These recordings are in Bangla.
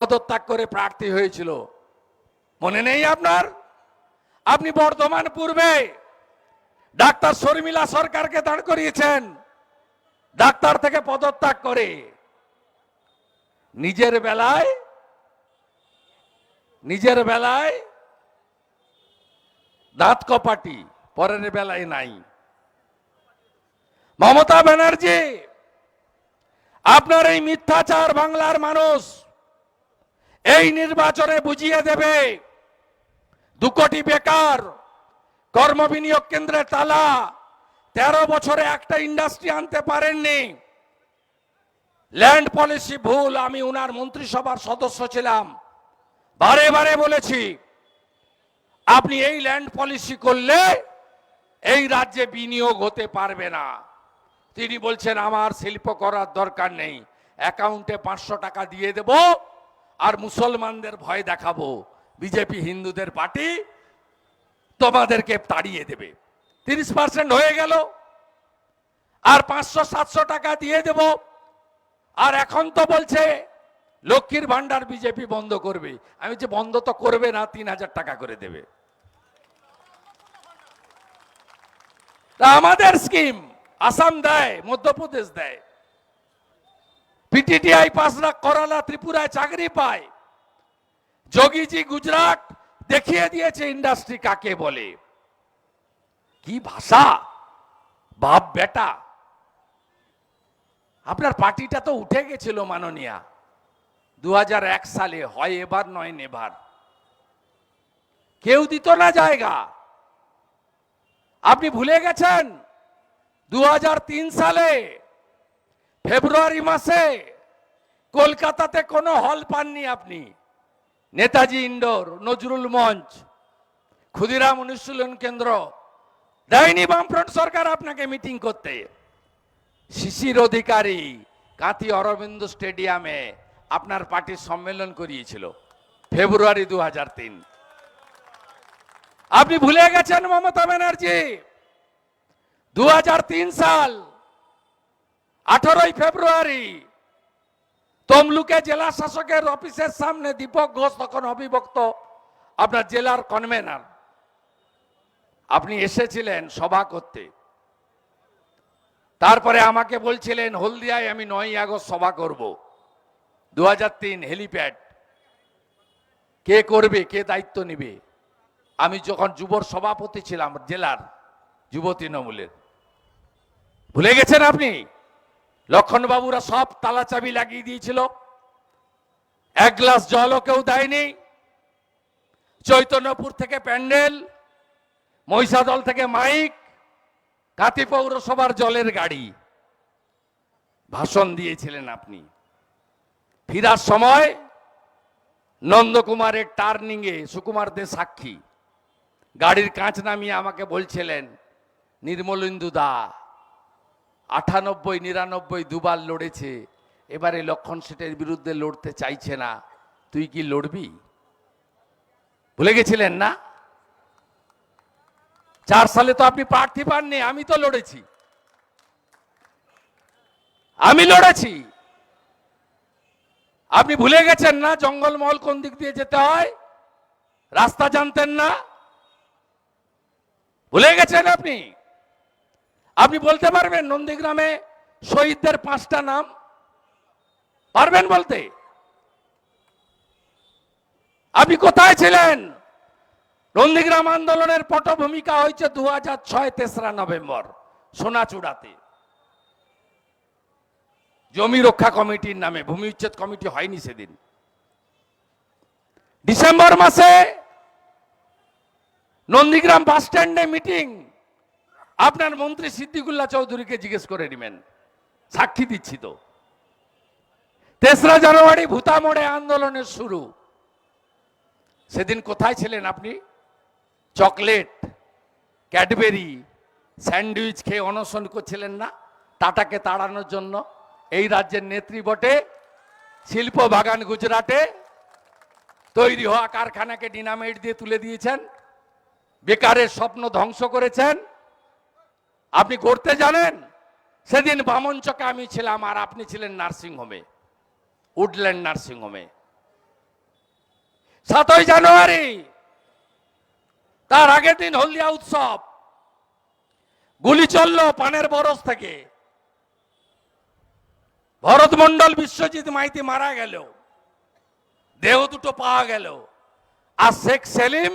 পদত্যাগ করে প্রার্থী হয়েছিল। মনে নেই আপনার? আপনি বর্ধমান পূর্বে ডাক্তার শর্মিলা সরকারকে দাঁড় করিয়েছেন, ডাক্তার থেকে পদত্যাগ করে। নিজের বেলায় নিজের বেলায় দাঁত কপাটি পরের বেলায় নাই। মমতা ব্যানার্জি, আপনার এই মিথ্যাচার বাংলার মানুষ এই নির্বাচনে বুঝিয়ে দেবে দু কোটি বেকার কর্মবিনিয়োগ কেন্দ্রে তালা। তেরো বছরে একটা ইন্ডাস্ট্রি আনতে পারেননি। ল্যান্ড পলিসি ভুল, আমি উনার মন্ত্রিসভার সদস্য ছিলাম। বারে বারে বলেছি, আপনি এই ল্যান্ড পলিসি করলে এই রাজ্যে বিনিয়োগ হতে পারবে না। তিনি বলছেন, আমার শিল্প করার দরকার নেই। অ্যাকাউন্টে পাঁচশো টাকা দিয়ে দেব আর মুসলমানদের ভয় দেখাবো, বিজেপি হিন্দুদের পার্টি তোমাদেরকে তাড়িয়ে দেবে। তিরিশ পার্সেন্ট হয়ে গেল, আর পাঁচশো, সাতশো টাকা দিয়ে দেব। আর এখন তো বলছে, লক্ষ্মীর ভান্ডার বিজেপি বন্ধ করবে। আমি যে বন্ধ তো করবে না, তিন হাজার টাকা করে দেবে। আমাদের স্কিম আসাম দেয়, মধ্যপ্রদেশ দেয়। পিটিটিআই পাস লাখ করালা ত্রিপুরায় চাকরি পায়। যোগীজি গুজরাট দেখিয়ে দিয়েছে ইন্ডাস্ট্রি কাকে বলে। কি ভাষা? বাপ বেটা। আপনার পার্টিটা তো উঠে গেছিল মাননীয়া। দু হাজার এক সালে, হয় এবার নয় নেবার কেউ দিত না জায়গা। আপনি ভুলে গেছেন? দু হাজার তিন সালে ফেব্রুয়ারি মাসে কলকাতাতে কোনো হল পাননি আপনি। নেতাজি ইন্ডোর, নজরুল মঞ্চ, ক্ষুদিরাম অনুশীলন কেন্দ্র দেয়নি বামফ্রন্ট সরকার আপনাকে মিটিং করতে। শিশির অধিকারী কাঁথি অরবিন্দ স্টেডিয়ামে আপনার পার্টির সম্মেলন করিয়েছিল ফেব্রুয়ারি দু হাজার তিন। আপনি ভুলে গেছেন মমতা ব্যানার্জি। দু হাজার তিন সাল আঠারোই ফেব্রুয়ারি, তমলুকে জেলা শাসকের অফিসের সামনে দীপক ঘোষ তখন অবিভক্ত। আপনার জেলার কনভেনার আপনি এসেছিলেন সভা করতে। তারপরে আমাকে বলছিলেন, হলদিয়ায় আমি নয় আগস্ট সভা করব। দু তিন হেলিপ্যাড। কে করবে, কে দায়িত্ব নেবে? আমি যখন যুবর সভাপতি ছিলাম জেলার, যুব তৃণমূলের। ভুলে গেছেন আপনি? লক্ষণবাবুরা সব তালা চাবি লাগিয়ে দিয়েছিল। এক গ্লাস জলও কেউ দেয়নি। চৈতন্যপুর থেকে প্যান্ডেল, মহিষাদল থেকে মাইক, কাতি পৌরসভার জলের গাড়ি। ভাষণ দিয়েছিলেন আপনি। ফিরার সময় নন্দকুমারের টার্নিংয়ে সুকুমার দে সাক্ষী। গাড়ির কাঁচ নামিয়ে আমাকে বলছিলেন, নির্মলেন্দু দা আটানব্বই, নিরানব্বই দুবার লড়েছে। এবারে লক্ষণ সেটের বিরুদ্ধে লড়তে চাইছে না। তুই কি লড়বি? ভুলে গেছিলেন না? চার সালে তো আপনি প্রার্থী পাননি, আমি তো লড়েছি। আমি লড়েছি। আপনি ভুলে গেছেন না জঙ্গলমহল কোন দিক দিয়ে যেতে হয়? রাস্তা জানতেন না? ভুলে গেছেন আপনি? আপনি বলতে পারবেন নন্দীগ্রামে শহীদদের পাঁচটা নাম? পারবেন বলতে? আপনি কোথায় ছিলেন? নন্দীগ্রাম আন্দোলনের পটভূমিকা হয়েছে দু হাজার ছয় তেসরা নভেম্বর, সোনাচূড়াতে। জমি রক্ষা কমিটির নামে, ভূমি উচ্ছেদ কমিটি হয়নি সেদিন। ডিসেম্বর মাসে নন্দীগ্রাম বাস স্ট্যান্ডে মিটিং। আপনার মন্ত্রী সিদ্দিকুল্লাহ চৌধুরীকে জিজ্ঞেস করে নেবেন। সাক্ষী দিচ্ছি তো। তেসরা জানুয়ারি ভূতামোড়ে আন্দোলনের শুরু। সেদিন কোথায় ছিলেন আপনি? চকলেট, ক্যাডবেরি, স্যান্ডউইচ খেয়ে অনশন করছিলেন না? টাটাকে তাড়ানোর জন্য এই রাজ্যের নেত্রী বটে শিল্প বাগান গুজরাটে তৈরি হওয়া কারখানাকে ডিনামাইট দিয়ে তুলে দিয়েছেন। বেকারের স্বপ্ন ধ্বংস করেছেন। আপনি করতে জানেন? সেদিন বামন চকে আমি ছিলাম আর আপনি ছিলেন নার্সিং হোমে উডল্যান্ড নার্সিং হোমে সাতই জানুয়ারি, তার আগের দিন হলদিয়া উৎসব। গুলি চলল পানের বরস থেকে। ভরত মন্ডল বিশ্বজিৎ মাইতি মারা গেল। দেহ দুটো পাওয়া গেল। আর শেখ সেলিম,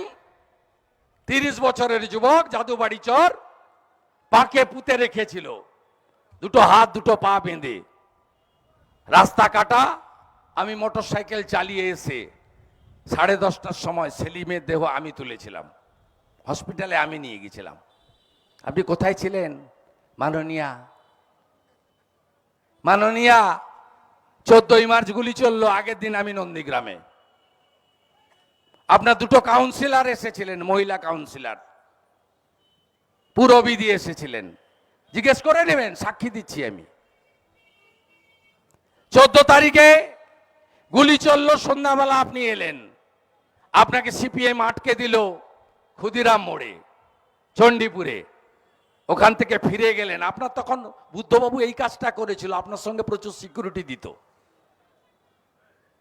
তিরিশ বছরের যুবক, জাদুবাড়ি চর। পাকে পুঁতে রেখেছিল। দুটো হাত, দুটো পা বেঁধে। রাস্তা কাটা, আমি মোটর সাইকেল চালিয়ে এসে সাড়ে দশটার সময় সেলিমের দেহ আমি তুলেছিলাম। হসপিটালে আমি নিয়ে গেছিলাম। আপনি কোথায় ছিলেন? মাননীয়া। মাননীয়া, চোদ্দই মার্চ গুলি চলল, আগের দিন আমি নন্দীগ্রামে। আপনার দুটো কাউন্সিলর এসেছিলেন, মহিলা কাউন্সিলর পুরবিধি এসেছিলেন। জিজ্ঞেস করে নেবেন, সাক্ষী দিচ্ছি আমি। চোদ্দ তারিখে গুলি চলল, সন্ধ্যাবেলা আপনি এলেন। আপনাকে সিপিএম আটকে দিল ক্ষুদিরাম মোড়ে, চণ্ডীপুরে। ওখান থেকে ফিরে গেলেন। আপনার তখন বুদ্ধবাবু এই কাজটা করেছিল, আপনার সঙ্গে প্রচুর সিকিউরিটি দিত।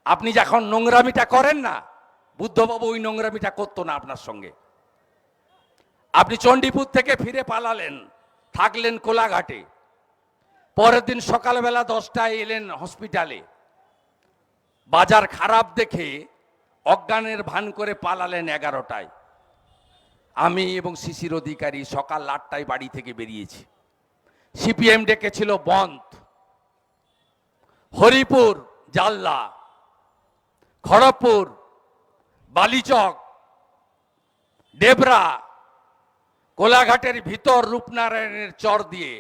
আপনি যখন নোংরামিটা করেন না, বুদ্ধবাবু ওই নোংরামিটা করতো না আপনার সঙ্গে। আপনি চণ্ডীপুর থেকে ফিরে পালালেন, থাকলেন কোলাঘাটে। পরের দিন সকালবেলা দশটায় এলেন হসপিটালে। বাজার খারাপ দেখে অজ্ঞানের ভান করে পালালেন এগারোটায়। আমি এবং শিশির অধিকারী সকাল আটটায় বাড়ি থেকে বেরিয়েছি। সিপিএম ডেকেছিল বন্ধ। হরিপুর জালদা খড়গপুর, বালিচক ডেবরা কোলাঘাটের ভিতর রূপনারায়ণের চর দিয়ে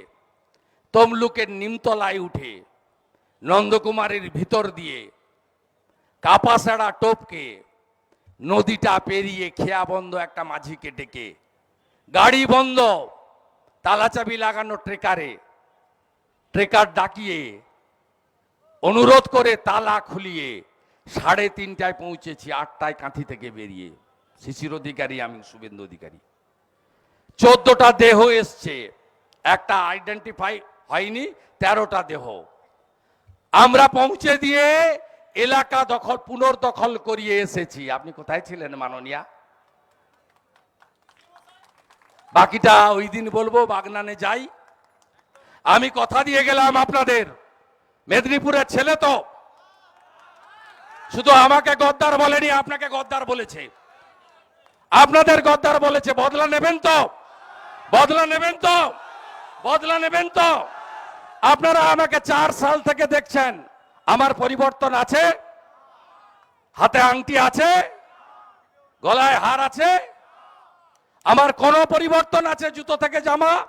তমলুকের নিমতলায় উঠে নন্দকুমারের ভিতর দিয়ে কাপাসাড়া টোপকে নদীটা পেরিয়ে খেয়া বন্ধ একটা মাঝিকে ডেকে, গাড়ি বন্ধ! তালাচাবি লাগানো ট্রেকারে, ট্রেকার ডাকিয়ে অনুরোধ করে তালা খুলিয়ে সাড়ে তিনটায় পৌঁছেছি, আটটায় কাঁথি থেকে বেরিয়ে। শিশির অধিকারী, আমি শুভেন্দু অধিকারী। চোদ্দটা দেহ এসছে। একটা আইডেন্টিফাই হয়নি, তেরোটা দেহ। আমরা পৌঁছে দিয়ে এলাকা দখল, পুনর্দখল করিয়ে এসেছি। আপনি কোথায় ছিলেন, মাননীয়া? বাকিটা ওই দিন বলব, বাগনানে যাই। আমি কথা দিয়ে গেলাম আপনাদের। মেদিনীপুরের ছেলে তো। শুধু আমাকে গদ্দার বলেনি, আপনাকে গদ্দার বলেছে। আপনাদের গদ্দার বলেছে, বদলা নেবেন তো। বদলা নেবেন তো। বদলা নেবেন তো। আপনারা আমাকে চার সাল থেকে দেখছেন। আমার পরিবর্তন আছে। হাতে আংটি আছে। গলায় হার আছে। আমার কোনো পরিবর্তন আছে জুতো থেকে জামা।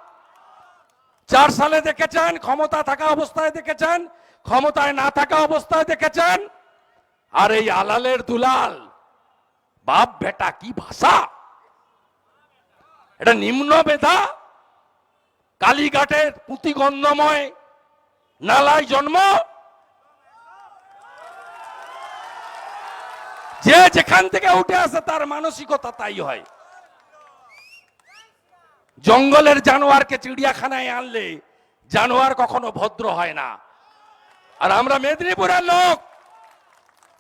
চার সালে দেখেছেন, ক্ষমতা থাকা অবস্থায় দেখেছেন, ক্ষমতায় না থাকা অবস্থায় দেখেছেন। আর এই আলালের দুলাল বাপ বেটা কি ভাষা? এটা নিম্ন বেধা কালীঘাটের পুঁতিগন্ধময় নালায় জন্ম। যে যেখান থেকে উঠে আসে তার মানসিকতা তাই হয়। জঙ্গলের জানোয়ারকে চিড়িয়াখানায় আনলে জানোয়ার কখনো ভদ্র হয় না। আর আমরা মেদিনীপুরের লোক,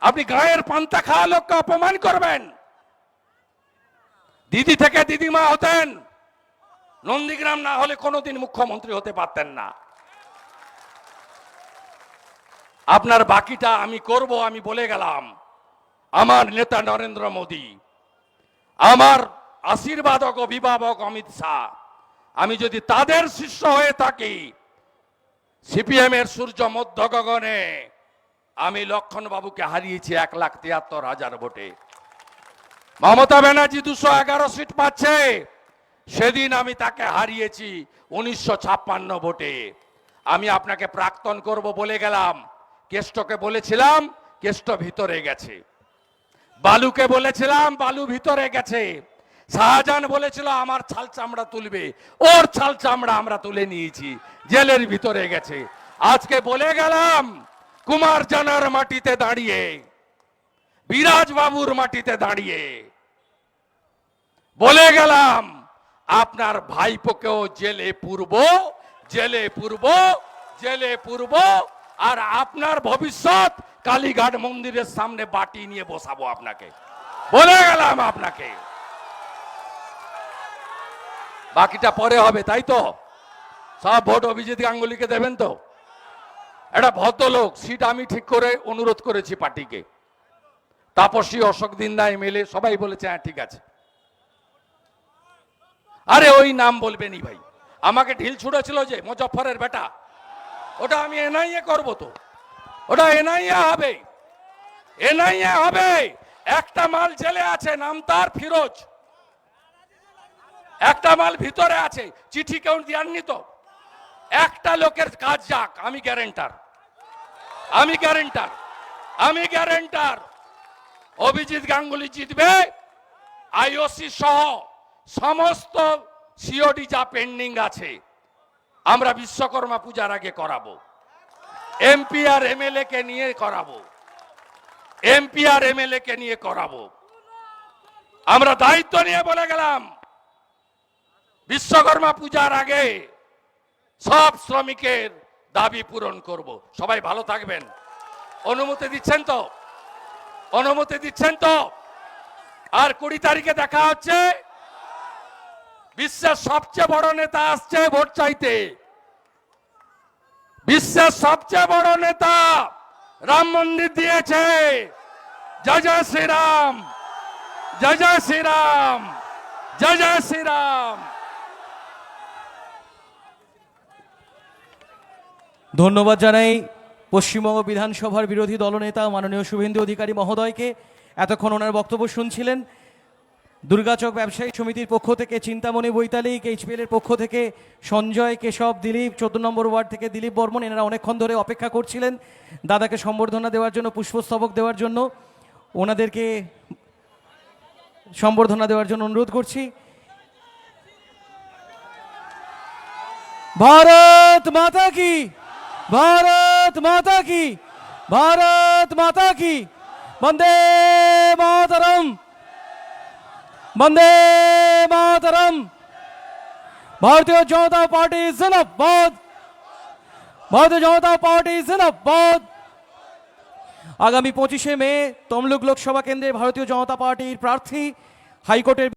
আপনি গায়ের পান্তা খাওয়া লোককে অপমান করবেন? দিদি থেকে দিদিমা হতেন। নন্দীগ্রাম না হলে কোনোদিন মুখ্যমন্ত্রী হতে পারতেন না। আপনার বাকিটা আমি করব, আমি বলে গেলাম। আমার নেতা নরেন্দ্র মোদী, আমার আশীর্বাদক অভিভাবক অমিত শাহ, আমি যদি তাদের শিষ্য হয়ে থাকি, সিপিএম এর সূর্য মধ্য গগনে আমি লক্ষণ বাবুকে হারিয়েছি এক লাখ তিয়াত্তর হাজার ভোটে। মমতা ব্যানার্জি দুশো এগারো সিট পাচ্ছে। সেদিন আমি তাকে হারিয়েছি উনিশশো ছাপ্পান্ন ভোটে। আমি আপনাকে প্রাক্তন করব বলে গেলাম। কেষ্টকে বলেছিলাম, কেষ্ট ভিতরে গেছে। বালুকে বলেছিলাম, বালু ভিতরে গেছে। শাহজাহান বলেছিল, আমার ছাল চামড়া তুলবে। ওর ছাল চামড়া আমরা তুলে নিয়েছি। জেলের ভিতরে গেছে। আজকে বলে গেলাম, কুমার জানার মাটিতে দাঁড়িয়ে বিরাজ বাবুর মাটিতে দাঁড়িয়ে। বলে গেলাম, আপনার ভাইপোকেও জেলে পূর্ব জেলে পূর্ব জেলে পূর্ব, আর আপনার ভবিষ্যৎ কালীঘাট মন্দিরের সামনে বাটি নিয়ে বসাবো আপনাকে। বলে গেলাম আপনাকে। বাকিটা পরে হবে, তাই তো? সব ভোট অভিজিৎ গাঙ্গুলিকে দেবেন তো? একটা ভদ্রলোক, সিট আমি ঠিক করে অনুরোধ করেছি পার্টিকে। তাপসী, অশোক দিন্দা এমএলএ সবাই বলেছে হ্যাঁ ঠিক আছে। আরে ওই নাম বলবেনই ভাই। আমাকে ঢিল ছুড়েছিল যে মুজফরের বেটা। ওটা আমি এনআইএ করব তো। ওটা এনআইএ হবে। এনআইএ হবে। একটা মাল জেলে আছে, নাম তার ফিরোজ। একটা মাল ভিতরে আছে, চিঠি কেউ দেননি তো। একটা লোকের কাজ যাক, আমি গ্যারেন্টার। আমি গ্যারেন্টার। আমি গ্যারেন্টার। অভিজিৎ গাঙ্গুলি জিতবে। আইওসি সহ সমস্ত সিওডি যা পেন্ডিং আছে, আমরা বিশ্বকর্মা পূজার আগে করাবো। এমপি আর এমএলএ কে নিয়ে করাবো। এমপি আর এমএলএ কে নিয়ে করাবো। আমরা দায়িত্ব নিয়ে বলে গেলাম, বিশ্বকর্মা পূজার আগে সব শ্রমিকের দাবি পূরণ করব। সবাই ভালো থাকবেন। অনুমতি দিচ্ছেন তো? অনুমতি দিচ্ছেন তো? আর কুড়ি তারিখে দেখা হচ্ছে, বিশ্বের সবচেয়ে বড় নেতা আসছে ভোট চাইতে। বিশ্বের সবচেয়ে বড় নেতা রাম মন্দির দিয়েছে। জয় জয় শ্রীরাম, জয় জয় শ্রীরাম, জয় জয় শ্রীরাম। ধন্যবাদ জানাই পশ্চিমবঙ্গ বিধানসভার বিরোধী দলনেতা মাননীয় শুভেন্দু অধিকারী মহোদয়কে এতক্ষণ ওনার বক্তব্য শুনছিলেন। দুর্গাচক ব্যবসায়ী সমিতির পক্ষ থেকে চিন্তামণি বৈতালিক, এইচপিএলের পক্ষ থেকে সঞ্জয়, কেশব, দিলীপ, চোদ্দ নম্বর ওয়ার্ড থেকে দিলীপ বর্মন, এনারা অনেকক্ষণ ধরে অপেক্ষা করছিলেন দাদাকে সম্বর্ধনা দেওয়ার জন্য, পুষ্পস্তবক দেওয়ার জন্য। ওনাদেরকে সম্বর্ধনা দেওয়ার জন্য অনুরোধ করছি। ভারত মাতা কি? ভারত भारत माता की भारत माता की वंदे मातरम वंदे मातरम भारतीय जनता पार्टी जिंदाबाद भारतीय जनता पार्टी जिंदाबाद আগামী পঁচিশে মে তমলুক লোকসভা কেন্দ্রে ভারতীয় জনতা পার্টির প্রার্থী হাইকোর্টের